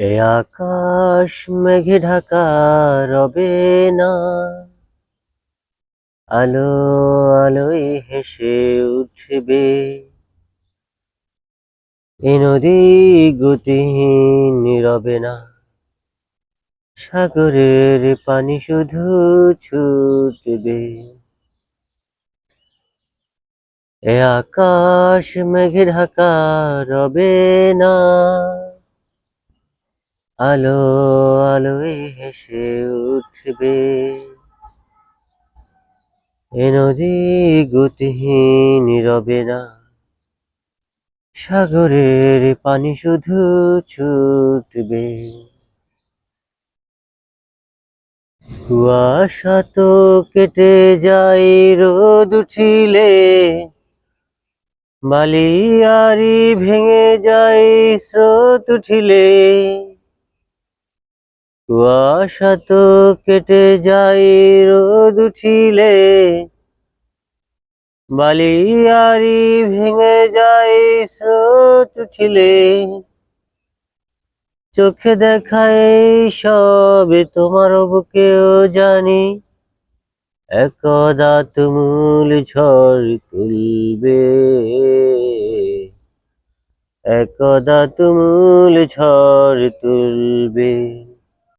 এ আকাশ মেঘে ঢাকা রবে না। আলো, আলোয় হেসে উঠবে। এ নদী গতিহীন, রবে না। সাগরের পানি শুধু ছুটবে। এ আকাশ মেঘে ঢাকা রবে না। আলো আলোয় হেসে উঠবে। এ নদী গতিহীন, রবে না। সাগরের পানি শুধু ছুটবে। কুয়াশা তো কেটে যাই রোদ উঠিলে। বালিয়ারি ভেঙে যাই স্রোত উঠিলে। কুয়াশা তো কেটে যায়, রোদ উঠিলে বালিয়ারি ভেঙে যায়, স্রোত উঠিলে চোখে দেখায় সবে তোমার বুকেও জানি। একদা তুমুল ঝড় তুলবে। একদা তুমুল ঝড় তুলবে।